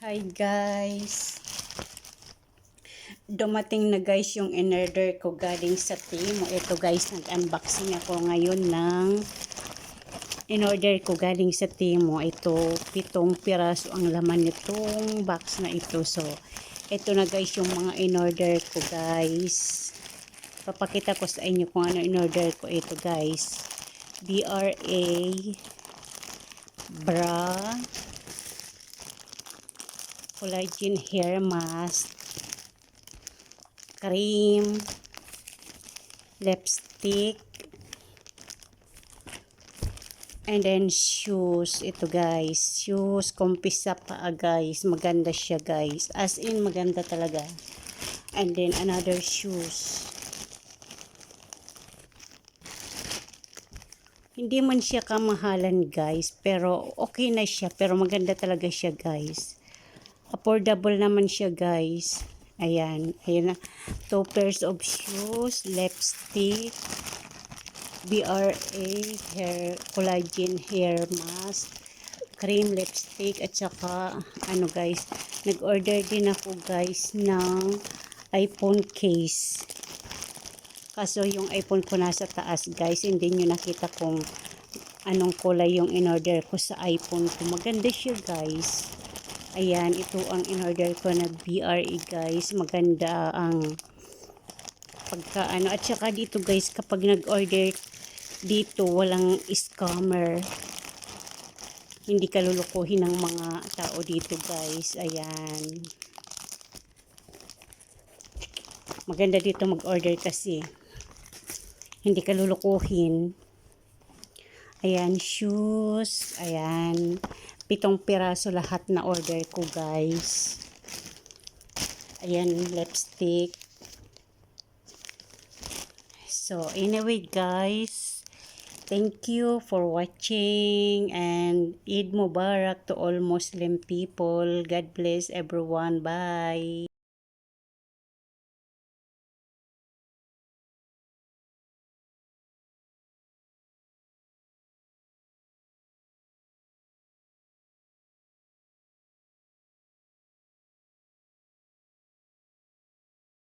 Hi guys! Dumating na guys yung in-order ko galing sa Timo. Ito guys, nag-unboxing ako ngayon ng in-order ko galing sa Timo. Ito, pitong piraso ang laman nitong box na ito. So, ito na guys yung mga in-order ko guys. Papakita ko sa inyo kung ano in-order ko. Ito guys, BRA bra collagen hair mask, cream, lipstick, and then shoes. Ito guys, shoes, kumpisa pa ah, guys. Maganda siya guys. As in, maganda talaga. And then another shoes. Hindi man siya kamahalan guys, pero okay na siya. Pero maganda talaga siya guys affordable naman siya guys. Ayan. Ayan na. Two pairs of shoes lipstick BRA hair collagen hair mask cream lipstick at saka ano guys nag-order din ako guys ng iPhone case. Kaso yung iPhone ko nasa taas guys hindi nyo nakita kung anong kulay yung in-order ko sa iPhone ko. Maganda siya guys Ayan, ito ang in-order ko na BRE guys. Maganda ang pagka. At saka dito guys, kapag nag-order dito, walang scammer. Hindi ka lulukuhin ng mga tao dito guys. Ayan. Maganda dito mag-order kasi. Hindi ka lulukuhin. Ayan, shoes. Ayan pitong piraso lahat na order ko guys. Ayan lipstick. So anyway guys thank you for watching and Eid Mubarak to all Muslim people. God bless everyone. Bye